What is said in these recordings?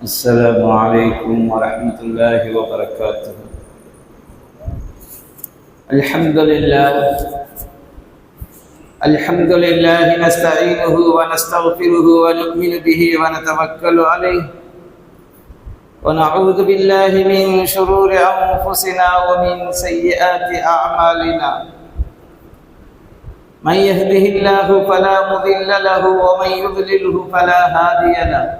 السلام عليكم ورحمة الله وبركاته. الحمد لله. الحمد لله نستعينه ونستغفره ونؤمن به ونتوكل عليه. ونعوذ بالله من شرور أنفسنا ومن سيئات أعمالنا. من يهده الله فلا مضل له ومن يضلله فلا هادي له.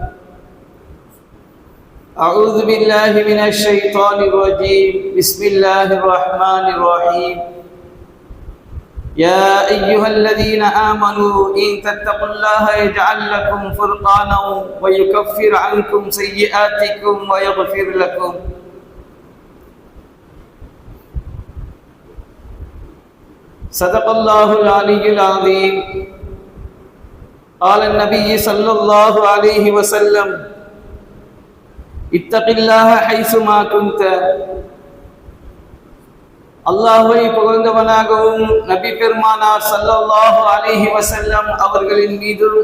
أعوذ بالله من الشيطان الرجيم. بسم الله الرحمن الرحيم. يا أيها الذين آمنوا إن تتقوا الله يجعل لكم فرقانا ويكفر عنكم سيئاتكم ويغفر لكم. صدق الله العلي العظيم. قال النبي صلى الله عليه وسلم இத்தகில்லாக ஹைசுமா குந்த அல்லாஹுவை புகழ்ந்தவனாகவும் நபி பெருமானார் சல்லாஹு அலிஹி வசல்லம் அவர்களின் மீதும்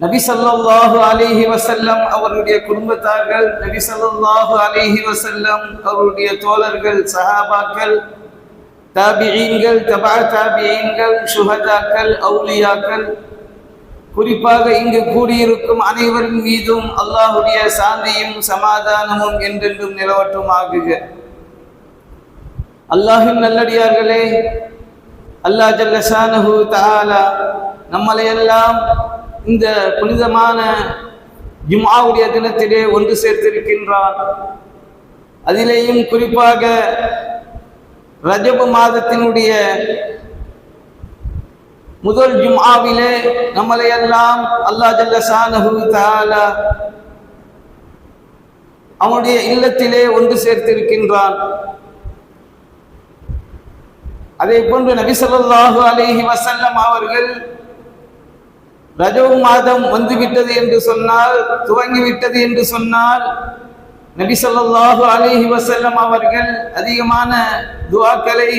நபி சல்லாஹு அலிஹி வசல்லம் அவருடைய குடும்பத்தார்கள் நபி சல்லாஹு அலிஹி வசல்லம் அவருடைய தோழர்கள் சஹாபாக்கள் தாபியங்கள் தபா தாபியங்கள் சுஹதாக்கள் அவுலியாக்கள் குறிப்பாக இங்கு கூடியிருக்கும் அனைவரின் மீதும் அல்லாஹுடைய சாந்தியும் சமாதானமும் என்றென்றும் நிலவட்டும் ஆகுக அல்லாஹின் நல்லடியார்களே அல்லாஹ் ஜல்லசானஹு தாலா நம்மளையெல்லாம் இந்த புனிதமான ஜும்ஆவுடைய தினத்திலே ஒன்று சேர்த்திருக்கின்றான். அதிலேயும் குறிப்பாக ரஜபு மாதத்தினுடைய முதல் ஜும்ஆவிலே நம்மளையெல்லாம் அல்லாஹ் ஜல்லசானஹு தாலா அவனுடைய இல்லத்திலே ஒன்று சேர்த்திருக்கின்றான். அதே போன்று நபிசல்லாஹு அலேஹி வசல்லம் அவர்கள் ரஜவு மாதம் வந்துவிட்டது என்று சொன்னால் துவங்கிவிட்டது என்று சொன்னால் நபி சொல்லாஹு அலேஹி வசல்லம் அவர்கள் அதிகமான துவாக்களை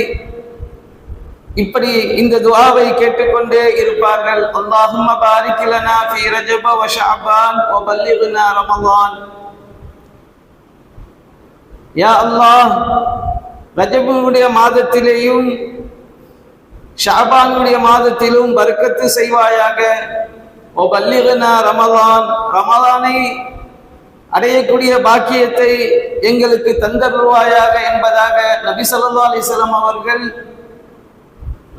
இப்படி இந்த துவாவை கேட்டுக்கொண்டே இருப்பார்கள். அல்லாஹும் பாரிக் லனா ஃபீ ரஜப வ ஷஅபான் வ பல்லிக்னா ரமலான். யா அல்லாஹ் ரஜபுடைய மாதத்திலேயும் ஷாபானுடைய மாதத்திலும் வர்க்கத்து செய்வாயாக. ஓ பல்லிகனா ரமலான். ரமலானை அடையக்கூடிய பாக்கியத்தை எங்களுக்கு தந்தருவாயாக என்பதாக நபி சொல்லா அலிஸ்லாம் அவர்கள்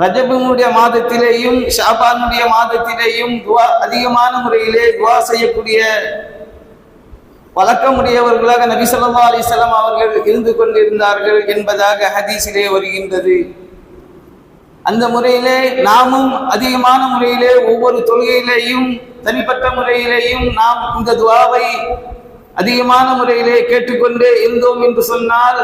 ரஜபனுடைய மாதத்திலேயும் ஷாபானுடைய மாதத்திலேயும் துவா அதிகமான முறையிலே துவா செய்யக்கூடிய வழக்கமுடையவர்களாக நபி சொல்லா அலிசல்லாம் அவர்கள் இருந்து கொண்டிருந்தார்கள் என்பதாக ஹதீஸிலே வருகின்றது. அந்த முறையிலே நாமும் அதிகமான முறையிலே ஒவ்வொரு தொழுகையிலேயும் தனிப்பட்ட முறையிலேயும் நாம் இந்த துவாவை அதிகமான முறையிலே கேட்டுக்கொண்டே இருந்தோம் என்று சொன்னால்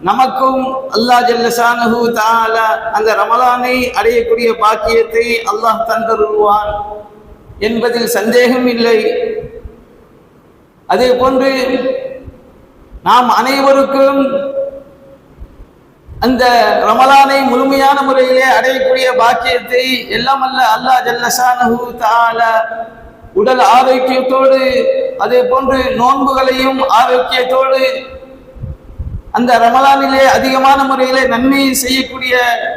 நமக்கும் அல்லா ஜல்லசானஹு தாலா அந்த ரமலானை அடையக்கூடிய பாக்கியத்தை அல்லாஹ் தந்தருவான் என்பதில் சந்தேகம் இல்லை. அதே போன்று நாம் அனைவருக்கும் அந்த ரமலானை முழுமையான முறையிலே அடையக்கூடிய பாக்கியத்தை எல்லாம் அல்ல அல்லாஹ் ஜல்லசானஹு தால உடல் ஆரோக்கியத்தோடு அதே போன்று நோன்புகளையும் ஆரோக்கியத்தோடு அந்த ரமலானிலே அதிகமான முறையிலே நன்மை செய்யக்கூடிய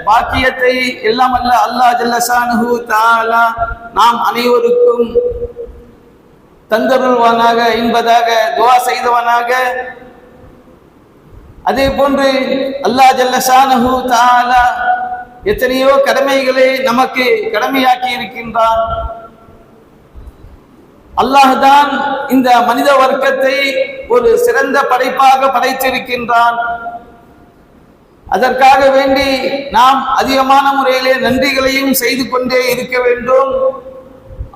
பாக்கியத்தை எல்லாம் அல்ல அல்லாஹ் ஜல்லசானு தாலா நாம் அனைவருக்கும் தந்தருள்வானாக என்பதாக துவா செய்தவனாக. அதே போன்று அல்லாஹ் ஜல்லசானு தாலா எத்தனையோ கடமைகளை நமக்கு கடமையாக்கி இருக்கின்றான். அல்லாஹ் தான் இந்த மனித வர்க்கத்தை ஒரு சிறந்த படைப்பாக படைத்திருக்கின்றான். அதற்காக வேண்டி நாம் அதிகமான முறையிலே நன்றிகளையும் செய்து கொண்டே இருக்க வேண்டும்.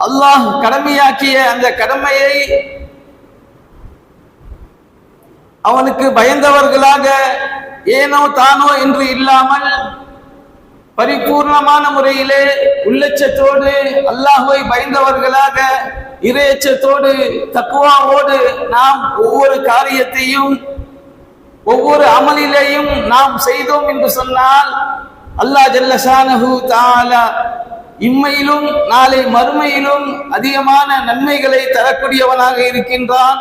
அல்லாஹ் கடமையாக்கிய அந்த கடமையை அவனுக்கு பயந்தவர்களாக ஏனோ தானோ என்று இல்லாமல் பரிபூர்ணமான முறையிலே உள்ளச்சத்தோடு அல்லாஹுவை பயந்தவர்களாக இரையச்சத்தோடு தக்குவாவோடு நாம் ஒவ்வொரு காரியத்தையும் ஒவ்வொரு அமலிலேயும் நாம் செய்தோம் என்று சொன்னால் அல்லாஹ் ஜல்லசானஹு தாலா இம்மையிலும் நாளை மறுமையிலும் அதிகமான நன்மைகளை தரக்கூடியவனாக இருக்கின்றான்.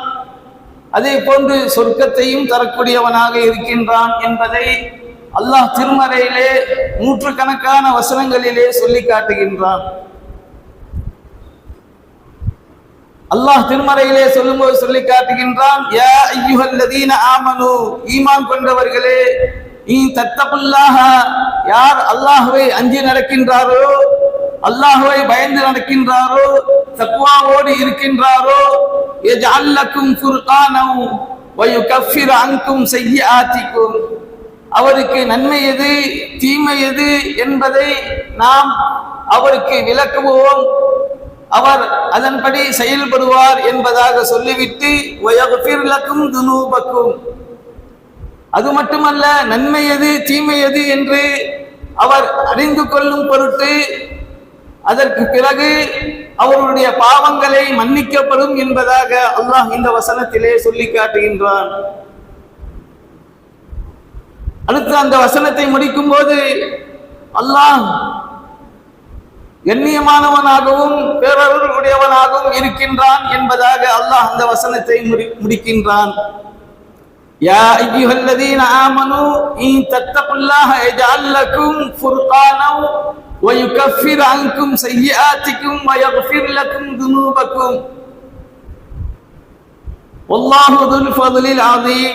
அதே போன்று சொர்க்கத்தையும் தரக்கூடியவனாக இருக்கின்றான் என்பதை அல்லாஹ் திருமறையிலே நூற்றுக்கணக்கான வசனங்களிலே சொல்லி காட்டுகின்றான். அல்லாஹ் திருமறையிலே சொல்லும்போது சொல்லி காட்டுகின்றான் யா ஐயுஹல்லதீன ஆமனு ஈமான் கொண்டவர்களே நீ தத்தப்புல்லாக யார் அல்லாஹுவை அஞ்சி நடக்கின்றாரோ அல்லாஹுவை பயந்து நடக்கின்றாரோ தக்வாவோடு இருக்கின்றாரோ எஜ் அல்லக்கும் குர்கானும் வயு கஃபிர் அங்கும் செய்ய ஆத்திக்கும் அவருக்கு நன்மை எது தீமை எது என்பதை நாம் அவருக்கு விளக்குவோம். அவர் அதன்படி செயல்படுவார் என்பதாக சொல்லிவிட்டு வயகுஃபிர் துனூபக்கும். அது மட்டுமல்ல நன்மை எது தீமை எது என்று அவர் அறிந்து கொள்ளும் பொருட்டு அதற்கு பிறகு அவருடைய பாவங்களை மன்னிக்கப்படும் என்பதாக அல்லாஹ் இந்த வசனத்திலே சொல்லி காட்டுகின்றான். அடுத்து அந்த வசனத்தை முடிக்கும் போது அல்லாஹ் கண்ணியமானவனாகவும் பேரருள் உடையவனாகவும் இருக்கின்றான் என்பதாக அல்லாஹ் அந்த வசனத்தை முடி- முடிக்கின்றான் يا أيها الذين آمنوا إن تتقوا الله يجعل لكم فرقانا ويكفر عنكم سيئاتكم ويغفر لكم ذنوبكم والله ذو الفضل العظيم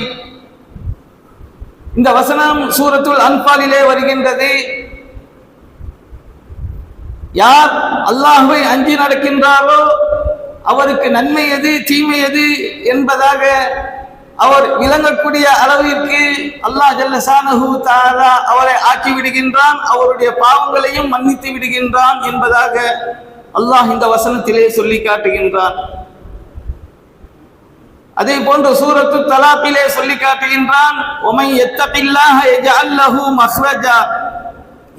இந்த வசனம் சூரத்துல் அன்பாலிலே வருகின்றது. யார் அல்லாஹுவை அஞ்சி நடக்கின்றாரோ அவருக்கு நன்மை எது தீமை எது என்பதாக அவர் விளங்கக்கூடிய அளவிற்கு அல்லாஹ் ஜல்லசானஹு அவரை ஆக்கி விடுகின்றான் அவருடைய பாவங்களையும் மன்னித்து விடுகின்றான் என்பதாக அல்லாஹ் இந்த வசனத்திலே சொல்லி காட்டுகின்றான். அதே போன்று சூரத்து தலாப்பிலே சொல்லி காட்டுகின்றான் ஒமை எத்தபில்லாஹ யஜஅல் மஹ்ரஜா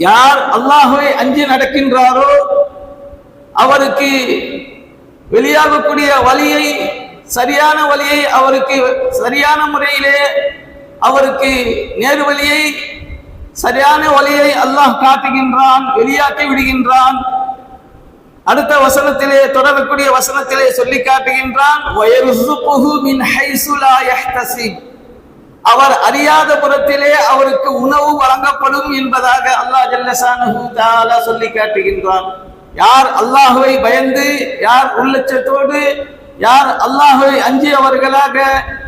யார் அல்லாஹுவை அஞ்சி நடக்கின்றாரோ அவருக்கு வெளியாகக்கூடிய வழியை சரியான வழியை அவருக்கு சரியான முறையிலே அவருக்கு நேரு வழியை சரியான வழியை அல்லாஹ் காட்டுகின்றான் வெளியாக்கி விடுகின்றான். அடுத்த வசனத்திலே தொடரக்கூடிய வசனத்திலே சொல்லி காட்டுகின்றான் மின் அவர் அறியாத புறத்திலே அவருக்கு உணவு வழங்கப்படும் என்பதாக அல்லாஹ் ஜல்லஷானஹு சொல்லி காட்டுகின்றான். யார் அல்லாஹுவை பயந்து யார் உள்ளச்சத்தோடு யார் அல்லாஹை அஞ்சியவர்களாக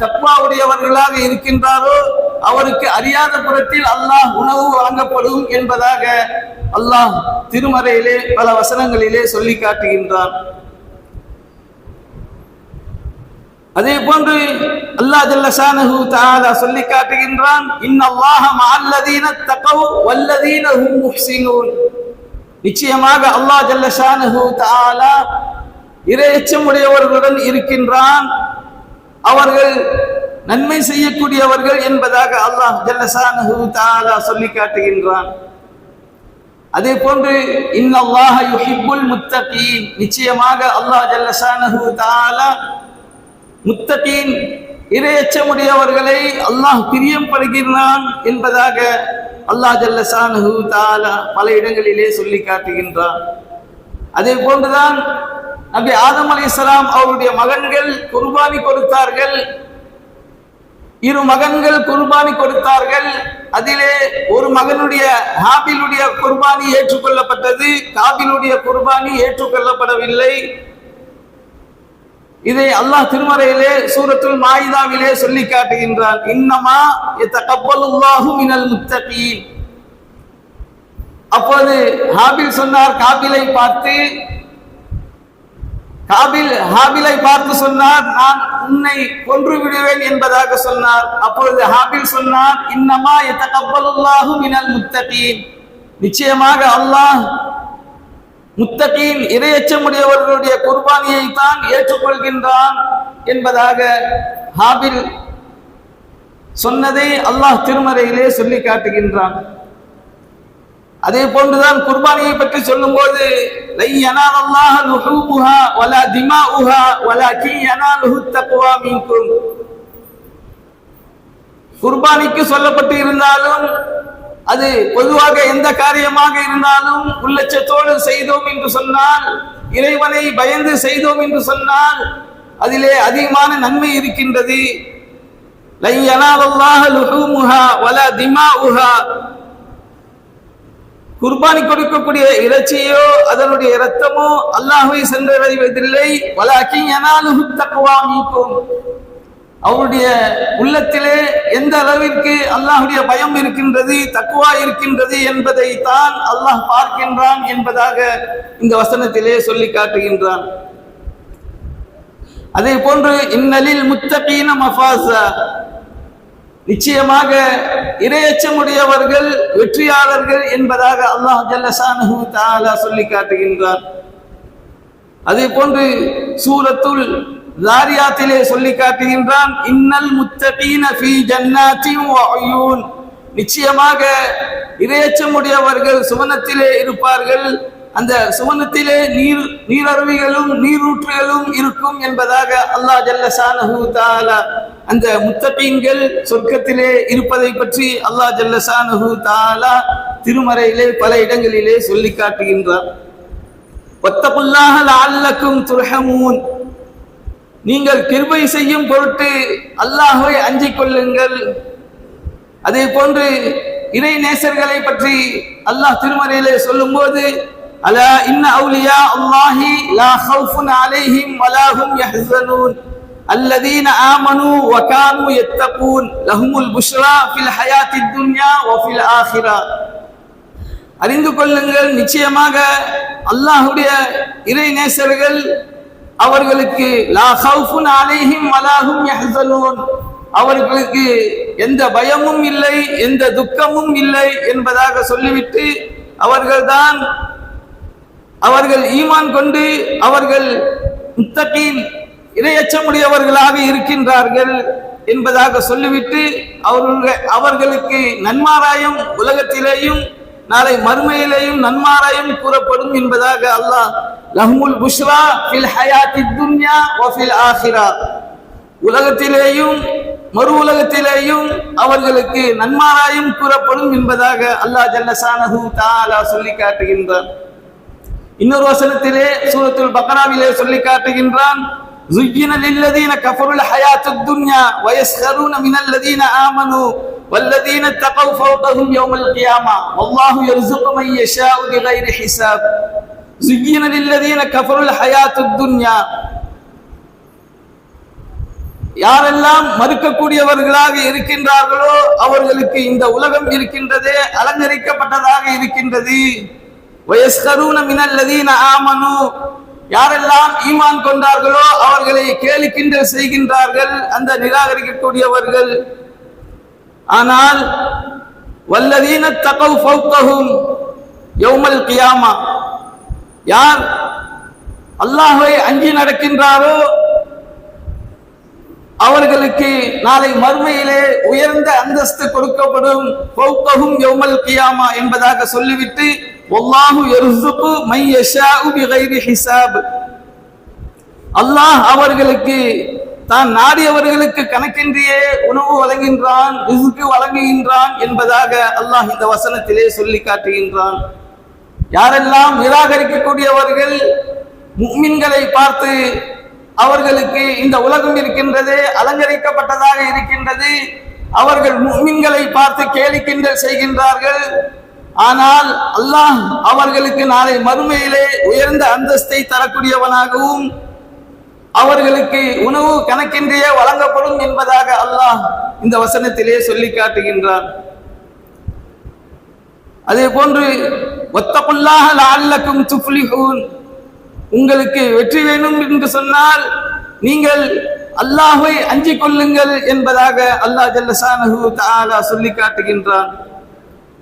தக்வாவுடையவர்களாக இருக்கின்றாரோ அவருக்கு அறியாத புறத்தில் அல்லாஹ் உணவு வழங்கப்படும் என்பதாக அல்லாஹ் திருமறையிலே பல வசனங்களிலே சொல்லி காட்டுகின்றான் அதே போன்று அல்லாஹ் ஜல்லசானஹு தஆலா சொல்லி காட்டுகின்றான் இன்னல்லாஹ மஅல்லதீன தகவ் வல்லதீன ஹும் முஹ்சினூன். நிச்சயமாக அல்லாஹ் ஜல்லசானஹு தஆலா இறையச்சம் உடையவர்களுடன் இருக்கின்றான். அவர்கள் நன்மை செய்யக்கூடியவர்கள் என்பதாக அல்லாஹ் ஜல்லஷானஹு தாலா சொல்லி காட்டுகின்றான். அதே போன்று இன்னல்லாஹ யுஹிப்புல் முத்தகீன். நிச்சயமாக அல்லாஹ் ஜல்லஷானஹு தஆலா முத்தகீன் இரையச்சமுடையவர்களை அல்லாஹ் பிரியம் படுகின்றான் என்பதாக அல்லாஹ் ஜல்லஷானஹு தாலா பல இடங்களிலே சொல்லி காட்டுகின்றான். அதே போன்றுதான் நபி ஆதம் அலைஹிஸ்ஸலாம் அவருடைய மகன்கள் குர்பானி கொடுத்தார்கள். இரு மகன்கள் குர்பானி கொடுத்தார்கள். அதிலே ஒரு மகனுடைய ஹாபிலுடைய குர்பானி ஏற்றுக்கொள்ளப்பட்டது. காபிலுடைய குர்பானி ஏற்றுக்கொள்ளப்படவில்லை. இதை அல்லாஹ் திருமறையிலே சூரத்துல் மாயிதாவிலே சொல்லி காட்டுகின்றான். இன்னமா எத்தகப்பலுல்லாஹு மினல் முத்தகீன். அப்போது ஹாபில் சொன்னார் காபிலை பார்த்து ஹாபில் ஹாபிலை பார்த்து சொன்னார் நான் உன்னை கொன்று விடுவேன் என்பதாக சொன்னார். அப்பொழுது ஹாபில் சொன்னார் இன்னமா எத்தகப்பலுல்லாஹு மினல் முத்தகீன். நிச்சயமாக அல்லாஹ் முத்தகீன் இரையச்சமுடையவர்களுடைய குர்பானியை தான் ஏற்றுக்கொள்கின்றான் என்பதாக ஹாபில் சொன்னதை அல்லாஹ் திருமறையிலே சொல்லி காட்டுகின்றான். அதே போன்றுதான் குர்பானியை பற்றி சொல்லும்போது லை யனாலல்லாஹ லுஹூமுஹா வலா திமாஉஹா வலாக்கி யனாலுஹு தக்வா மின்கும் குர்பானிக்கு சொல்லப்பட்டு இருந்தாலும் அது பொதுவாக எந்த காரியமாக இருந்தாலும் உள்ளச்சத்தோடு செய்தோம் என்று சொன்னால் இறைவனை பயந்து செய்தோம் என்று சொன்னால் அதிலே அதிகமான நன்மை இருக்கின்றது. லை யனாலல்லாஹ லுஹூமுஹா வலா திமாஉஹா. குர்பானி கொடுக்கக்கூடிய இறைச்சியோ அதனுடைய இரத்தமோ அல்லாஹுவை சென்றடைவதில்லை வலாக்கி அவருடைய உள்ளத்திலே எந்த அளவிற்கு அல்லாஹுடைய பயம் இருக்கின்றது தக்குவா இருக்கின்றது என்பதை தான் அல்லாஹ் பார்க்கின்றான் என்பதாக இந்த வசனத்திலே சொல்லி காட்டுகின்றான். அதே போன்று இன்னலில் முத்தபீன மஃபாசா நிச்சயமாக இரையச்சமுடையவர்கள் வெற்றியாளர்கள் என்பதாக அல்லாஹ் ஜல்லசானு தாலா சொல்லி காட்டுகின்றார் அதே போன்று சூரத்துல் ஜாரியாத்திலே சொல்லி காட்டுகின்றான் இன்னல் முத்தகீன ஃபீ ஜன்னாத்தின் நிச்சயமாக இரையச்சமுடையவர்கள் சுவனத்திலே இருப்பார்கள் அந்த சுவனத்திலே நீர் நீரருவிகளும் நீரூற்றுகளும் இருக்கும் என்பதாக அல்லாஹ் ஜல்லசானஹு தாலா அந்த முத்தகீன்கள் சொர்க்கத்திலே இருப்பதை பற்றி அல்லாஹ் ஜல்லசானஹு தாலா திருமறையிலே பல இடங்களிலே சொல்லி காட்டுகின்றார். ஒத்தகுல்லாஹ அல்லக்கும் துர்ஹமூன். நீங்கள் கிருபை செய்யும் பொருட்டு அல்லாஹை அஞ்சிக் கொள்ளுங்கள். அதே போன்று இறை நேசர்களை பற்றி அல்லாஹ் திருமறையிலே சொல்லும்போது அலா இன்ன அவுலியா அல்லாஹி லா ஹவுஃபுன் அலைஹிம் வலா ஹும் யஹ்ஸனூன் الذين آمنوا وكانوا يتقون لهم البشرى في الحياة الدنيا وفي الآخرة அறிந்து கொள்ளுங்கள் நிச்சயமாக அல்லாஹுடைய இறை நேசர்கள் அவர்களுக்கு லா ஹவுஃபுன் அலைஹிம் வலாஹும் யஹ்ஸனூன் அவர்களுக்கு எந்த பயமும் இல்லை எந்த துக்கமும் இல்லை என்பதாக சொல்லிவிட்டு அவர்கள்தான் அவர்கள் ஈமான் கொண்டு அவர்கள் முத்தகீன் இரையச்சமுடையவர்களாக இருக்கின்றார்கள் என்பதாக சொல்லிவிட்டு அவர்கள் அவர்களுக்கு நன்மாராயம் உலகத்திலேயும் நாளை மறுமையிலேயும் நன்மாராயம் கூறப்படும் என்பதாக அல்லாஹ் லஹ்முல் புஷ்ரா ஃபில் ஹயாத்தி துன்யா வஃபில் ஃபில் ஆஹிரா உலகத்திலேயும் மறு உலகத்திலேயும் அவர்களுக்கு நன்மாராயம் கூறப்படும் என்பதாக அல்லாஹ் ஜல்லசானஹு தாலா சொல்லி காட்டுகின்றார் இன்னொரு வசனத்திலே சூரத்துல் பக்ராவிலே சொல்லி காட்டுகின்றான் زين للذين كفروا الحياة الدنيا ويسخرون من الذين آمنوا والذين اتقوا فوقهم يوم القيامة والله يرزق من يشاء بغير حساب زين للذين كفروا الحياة الدنيا யாரெல்லாம் மறுக்கக்கூடியவர்களாக இருக்கின்றார்களோ அவர்களுக்கு இந்த உலகம் இருக்கின்றதே அலங்கரிக்கப்பட்டதாக இருக்கின்றது வயஸ்கரூன மினல்லதீன ஆமனு. யாரெல்லாம் ஈமான் கொண்டார்களோ அவர்களை கேலி கிண்டல் செய்கின்றார்கள். அந்த நிராகரிக்கக்கூடியவர்கள். ஆனால் வல்லதீன தகவ் ஃபௌகஹும் யௌமல் கியாமா. யார் அல்லாஹை அஞ்சி நடக்கின்றாரோ அவர்களுக்கு நாளை மறுமையிலே உயர்ந்த அந்தஸ்து கொடுக்கப்படும். பௌக்ககும் யௌமல் கியாமா என்பதாக சொல்லிவிட்டு ஒல்லாஹு எருசுப்பு மை யஷாஉ பிகைரி ஹிசாப் அல்லாஹ் அவர்களுக்கு தான் நாடியவர்களுக்கு கணக்கின்றியே உணவு வழங்குகின்றான் ரிசுக்கு வழங்குகின்றான் என்பதாக அல்லாஹ் இந்த வசனத்திலே சொல்லி காட்டுகின்றான். யாரெல்லாம் நிராகரிக்கக்கூடியவர்கள் முக்மின்களை பார்த்து அவர்களுக்கு இந்த உலகம் இருக்கின்றது அலங்கரிக்கப்பட்டதாக இருக்கின்றது. அவர்கள் முக்மின்களை பார்த்து கேளிக்கின்ற செய்கின்றார்கள். ஆனால் அல்லாஹ் அவர்களுக்கு நாளை மறுமையிலே உயர்ந்த அந்தஸ்தை தரக்கூடியவனாகவும் அவர்களுக்கு உணவு கணக்கின்றே வழங்கப்படும் என்பதாக அல்லாஹ் இந்த வசனத்திலே சொல்லி காட்டுகின்றார் அதே போன்று ஒத்தகுல்லாஹ லஅல்லக்கும் துஃப்லிஹூன். உங்களுக்கு வெற்றி வேணும் என்று சொன்னால் நீங்கள் அல்லாஹ்வை அஞ்சிக் கொள்ளுங்கள் என்பதாக அல்லாஹ் ஜல்லசானஹு தஆலா சொல்லி காட்டுகின்றான்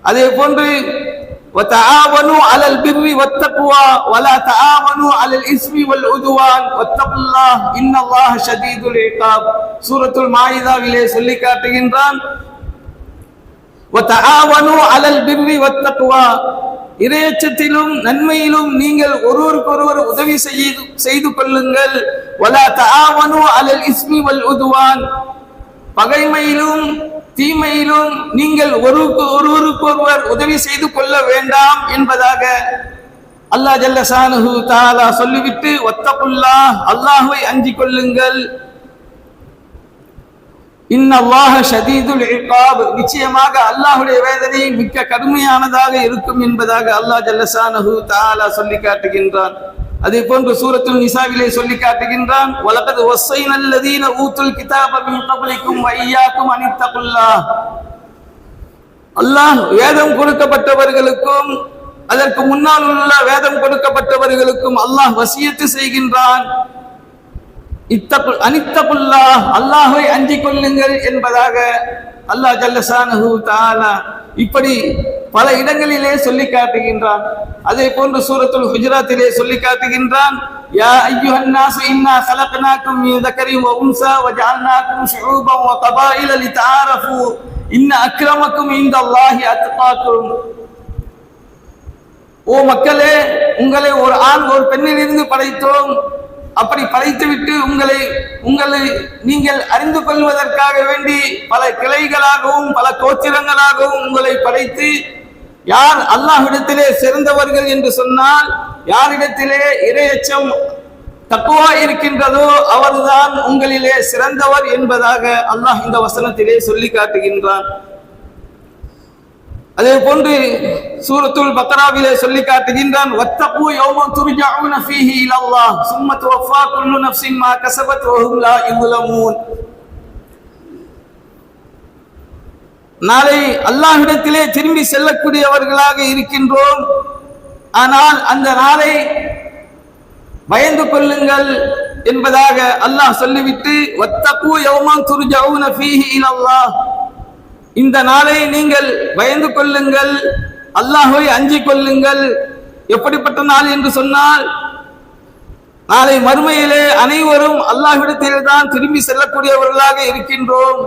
அதே போன்று وتعاونوا على البر والتقوى ولا تعاونوا على الإثم والعدوان واتقوا الله إن الله شديد العقاب சூரத்துல் மாயிதாவிலே சொல்லி காட்டுகின்றான் وتعاونوا على البر والتقوى இரையச்சத்திலும் நன்மையிலும் நீங்கள் ஒருவருக்கொருவர் உதவி செய்து செய்து கொள்ளுங்கள். வலா தாவனு அலல் இஸ்மி வல் உதுவான். பகைமையிலும் தீமையிலும் நீங்கள் ஒருவருக்கு ஒருவருக்கொருவர் உதவி செய்து கொள்ள வேண்டாம் என்பதாக அல்லாஹ் ஜல்ல தாலா சொல்லிவிட்டு ஒத்தப்புல்லா அல்லாஹுவை அஞ்சிக் கொள்ளுங்கள். இன்னல்லாக ஷதீதுல் இகாப் நிச்சயமாக அல்லாஹுடைய வேதனை மிக்க கடுமையானதாக இருக்கும் என்பதாக அல்லாஹ் ஜல்லசானஹு தாலா சொல்லி காட்டுகின்றான். அதே போன்று சூரத்துல் நிசாவிலே சொல்லி காட்டுகின்றான் வலகது ஒசை லதீன ஊத்துல் கிதாப மின் கப்லிக்கும் வ அல்லாஹ் வேதம் கொடுக்கப்பட்டவர்களுக்கும் அதற்கு முன்னால் உள்ள வேதம் கொடுக்கப்பட்டவர்களுக்கும் அல்லாஹ் வசியத்து செய்கின்றான். இத்தகுல் அனித்தகுல்லா அல்லாஹை அஞ்சி கொள்ளுங்கள் என்பதாக அல்லாஹ் ஜல்லசானு இப்படி பல இடங்களிலே சொல்லி காட்டுகின்றான். அதே போன்று சூரத்துல் குஜராத்திலே சொல்லி காட்டுகின்றான் யா ஐயோ நாசு இன்னா கலக்னாக்கும் மின் தக்கரின் வ உன்சா வ ஜஅல்னாக்கும் ஷுஊபன் வ கபாயில லிதஆரஃபு இன்ன அக்ரமக்கும் இந்தல்லாஹி அத்காக்கும். ஓ மக்களே உங்களை ஒரு ஆண் ஒரு பெண்ணிலிருந்து படைத்தோம். அப்படி படைத்துவிட்டு உங்களை உங்களை நீங்கள் அறிந்து கொள்வதற்காக வேண்டி பல கிளைகளாகவும் பல கோச்சிரங்களாகவும் உங்களை படைத்து யார் அல்லாஹ்விடத்திலே சிறந்தவர்கள் என்று சொன்னால் யாரிடத்திலே இரையச்சம் தக்குவா இருக்கின்றதோ அவர்தான் உங்களிலே சிறந்தவர் என்பதாக அல்லாஹ் இந்த வசனத்திலே சொல்லி காட்டுகின்றான். அதே போன்று சூரத்துல் பத்ராவிலே சொல்லி காட்டுகின்றான் வத்தப்பு யௌமன் துர்ஜாவுன ஃபீஹி இலல்லாஹ் சும்ம துவஃபா குல்லு நஃப்ஸின் மா கஸபத் வ ஹும் லா யுலமூன் நாளை அல்லாஹ்விடத்திலே திரும்பி செல்லக்கூடியவர்களாக இருக்கின்றோம். ஆனால் அந்த நாளை பயந்து கொள்ளுங்கள் என்பதாக அல்லாஹ் சொல்லிவிட்டு வத்தப்பு யௌமன் துர்ஜாவுன ஃபீஹி இலல்லாஹ் இந்த நாளை நீங்கள் பயந்து கொள்ளுங்கள். அல்லாஹை அஞ்சிக் கொள்ளுங்கள். எப்படிப்பட்ட நாள் என்று சொன்னால் நாளை மறுமையிலே அனைவரும் அல்லாஹ்விடத்தில் தான் திரும்பி செல்லக்கூடியவர்களாக இருக்கின்றோம்.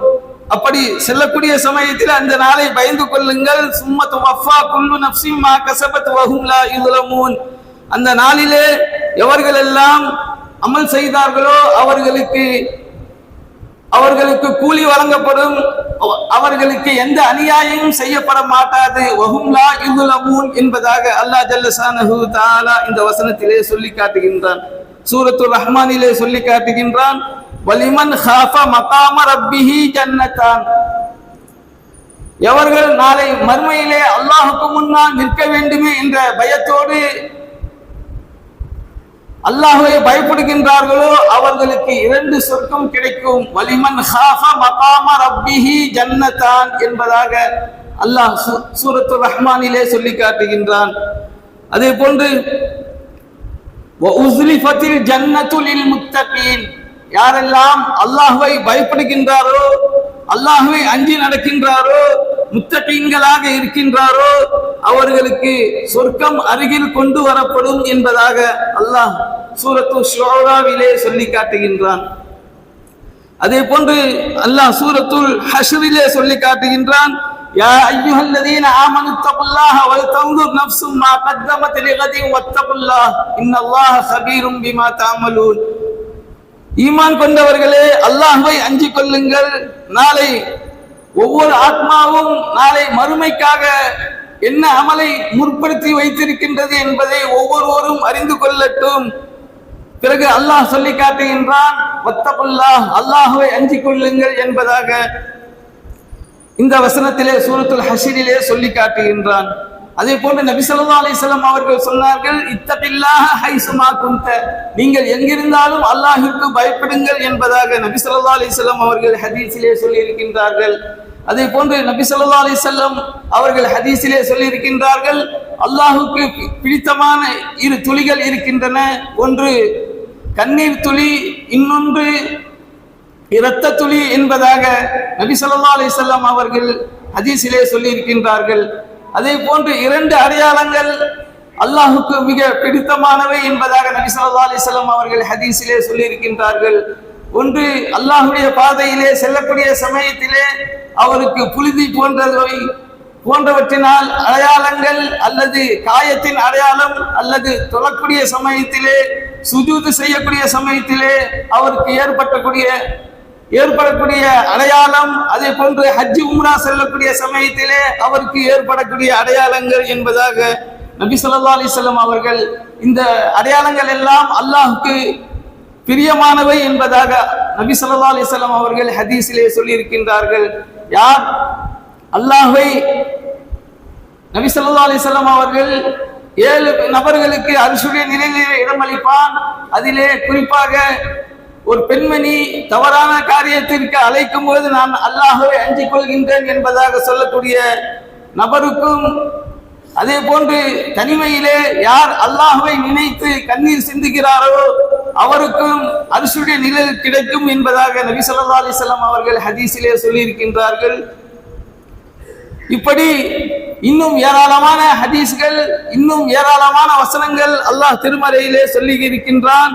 அப்படி செல்லக்கூடிய சமயத்தில் அந்த நாளை பயந்து கொள்ளுங்கள். சும்மா துவஃபா குல்லு நப்சிம்மா கசபத் வஹும்லா இதுலமூன் அந்த நாளிலே எவர்களெல்லாம் அமல் செய்தார்களோ அவர்களுக்கு அவர்களுக்கு கூலி வழங்கப்படும். அவர்களுக்கு எந்த அநியாயமும் செய்யப்பட மாட்டாது. வஹும்லா இதுலமூன் என்பதாக அல்லாஹ் ஜல்லசானஹு தாலா இந்த வசனத்திலே சொல்லி காட்டுகின்றான். சூரத்துல் ரஹ்மானிலே சொல்லி காட்டுகின்றான். வலிமன் ஹாஃப மகாம ரப்பிஹி ஜன்னத்தான். எவர்கள் நாளை மர்மையிலே அல்லாஹுக்கு முன்னால் நிற்க வேண்டுமே என்ற பயத்தோடு அல்லாஹுவை பயப்படுகின்றார்களோ அவர்களுக்கு இரண்டு சொர்க்கம் கிடைக்கும். வலிமன் ஹாஃப மகாம ரப்பிஹி ஜன்னதான் என்பதாக அல்லாஹ் சூரத்து ரஹ்மானிலே சொல்லி காட்டுகின்றான். அதே போன்று உஸ்லிஃபத்தில் ஜன்னத்துலில் முத்தகீன். யாரெல்லாம் அல்லாஹுவை பயப்படுகின்றாரோ அல்லாஹுவை அஞ்சி நடக்கின்றாரோ முத்தகீன்களாக இருக்கின்றாரோ அவர்களுக்கு சொர்க்கம் அருகில் கொண்டு வரப்படும் என்பதாக அல்லாஹ் சூரத்து ஷுராவிலே சொல்லி காட்டுகின்றான். அதே போன்று அல்லாஹ் சூரத்துல் ஹஷரிலே சொல்லி காட்டுகின்றான் யா அய்யுஹல்லதீன ஆமனு தகுல்லாஹ வல் தன்துர் நஃப்சும் மா கத்தமத் லிகதின் வத்தகுல்லாஹ் இன்னல்லாஹ கபீரும் பிமா தஅமலூன் ஈமான் கொண்டவர்களே அல்லாஹ்வை அஞ்சிக் கொள்ளுங்கள். நாளை ஒவ்வொரு ஆத்மாவும் நாளை மறுமைக்காக என்ன அமலை முற்படுத்தி வைத்திருக்கின்றது என்பதை ஒவ்வொருவரும் அறிந்து கொள்ளட்டும். பிறகு அல்லாஹ் சொல்லி காட்டுகின்றான் அல்லாஹுவை அல்லாஹ்வை கொள்ளுங்கள் என்பதாக. இந்த வசனத்திலே சூரத்துல் ஹசீரிலே சொல்லி காட்டுகின்றான். அதே போன்று நபி சொல்லா அலிசல்லாம் அவர்கள் சொன்னார்கள் இத்தபில்லாக ஹைசுமா குந்த நீங்கள் எங்கிருந்தாலும் அல்லாஹிற்கு பயப்படுங்கள் என்பதாக நபி சொல்லா அலிசல்லாம் அவர்கள் ஹதீஸிலே சொல்லியிருக்கின்றார்கள். அதே போன்று நபி சொல்லா அலி செல்லம் அவர்கள் ஹதீஸிலே சொல்லியிருக்கின்றார்கள் அல்லாஹுக்கு பி- பிடித்தமான இரு துளிகள் இருக்கின்றன. ஒன்று கண்ணீர் துளி இன்னொன்று இரத்த துளி என்பதாக நபி சொல்லா அலைஹி அவர்கள் ஹதீஸிலே சொல்லியிருக்கின்றார்கள். அதே போன்று இரண்டு அடையாளங்கள் அல்லாஹுக்கு மிக பிடித்தமானவை என்பதாக நபி ஸல்லல்லாஹு அவர்கள் ஹதீஸிலே சொல்லியிருக்கின்றார்கள். ஒன்று அல்லாஹுடைய பாதையிலே செல்லக்கூடிய சமயத்திலே அவருக்கு புழுதி போன்றவை போன்றவற்றினால் அடையாளங்கள் அல்லது காயத்தின் அடையாளம் அல்லது தொழக்கூடிய சமயத்திலே சுஜூது செய்யக்கூடிய சமயத்திலே அவருக்கு ஏற்பட்டக்கூடிய ஏற்படக்கூடிய அடையாளம் அதே போன்று ஹஜ் உம்ரா செல்லக்கூடிய சமயத்திலே அவருக்கு ஏற்படக்கூடிய அடையாளங்கள் என்பதாக நபி சொல்லா அலிசல்லம் அவர்கள் இந்த அடையாளங்கள் எல்லாம் அல்லாஹுக்கு பிரியமானவை என்பதாக நபி சொல்லா அலிசல்லாம் அவர்கள் ஹதீஸிலே சொல்லியிருக்கின்றார்கள். யார்? அல்லாஹை நபி சொல்லா அலிசல்லாம் அவர்கள் ஏழு நபர்களுக்கு அரிசுடைய நிலையிலே இடமளிப்பான். அதிலே குறிப்பாக ஒரு பெண்மணி தவறான காரியத்திற்கு அழைக்கும் போது நான் அல்லாஹவை அஞ்சிக் கொள்கின்றேன் என்பதாக சொல்லக்கூடிய நபருக்கும் அதே போன்று தனிமையிலே யார் அல்லாஹுவை நினைத்து கண்ணீர் சிந்துகிறாரோ அவருக்கும் அரிசுடைய நிழல் கிடைக்கும் என்பதாக நபி சொல்லா அலிசல்லாம் அவர்கள் ஹதீஸிலே சொல்லியிருக்கின்றார்கள். இப்படி இன்னும் ஏராளமான ஹதீஸ்கள் இன்னும் ஏராளமான வசனங்கள் அல்லாஹ் திருமறையிலே சொல்லி இருக்கின்றான்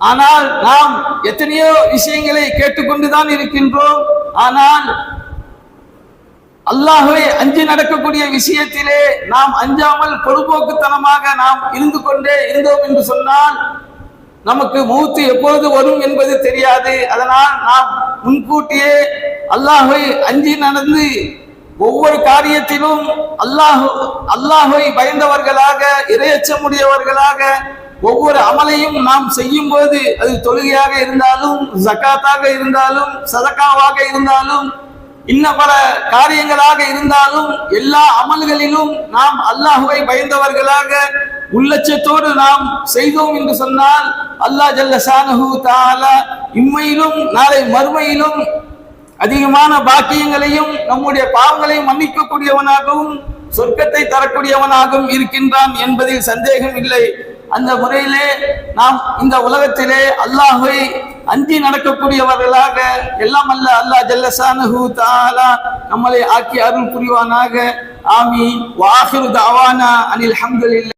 ஆனால் நாம் எத்தனையோ விஷயங்களை கேட்டுக்கொண்டுதான் இருக்கின்றோம். ஆனால் அல்லாஹுவை அஞ்சி நடக்கக்கூடிய விஷயத்திலே நாம் அஞ்சாமல் பொதுபோக்குத்தனமாக நாம் இருந்து கொண்டே இருந்தோம் என்று சொன்னால் நமக்கு மூத்து எப்பொழுது வரும் என்பது தெரியாது. அதனால் நாம் முன்கூட்டியே அல்லாஹை அஞ்சி நடந்து ஒவ்வொரு காரியத்திலும் அல்லாஹ் அல்லாஹை பயந்தவர்களாக இரையச்சமுடையவர்களாக ஒவ்வொரு அமலையும் நாம் செய்யும் போது அது தொழுகையாக இருந்தாலும் ஜக்காத்தாக இருந்தாலும் சதக்காவாக இருந்தாலும் இன்ன பல காரியங்களாக இருந்தாலும் எல்லா அமல்களிலும் நாம் அல்லாஹுவை பயந்தவர்களாக உள்ளச்சத்தோடு நாம் செய்தோம் என்று சொன்னால் அல்லாஹ் ஜல்ல சானஹு தாலா இம்மையிலும் நாளை மறுமையிலும் அதிகமான பாக்கியங்களையும் நம்முடைய பாவங்களையும் மன்னிக்கக்கூடியவனாகவும் சொர்க்கத்தை தரக்கூடியவனாகவும் இருக்கின்றான் என்பதில் சந்தேகம் இல்லை. அந்த முறையிலே நாம் இந்த உலகத்திலே அல்லாஹை அஞ்சி நடக்கக்கூடியவர்களாக எல்லாம் அல்ல அல்லாஹ் ஜல்லசானு தாலா நம்மளை ஆக்கி அருள் புரிவானாக. ஆமி வாஹிரு தஅவானா அனில் ஹம்துலில்லாஹ்.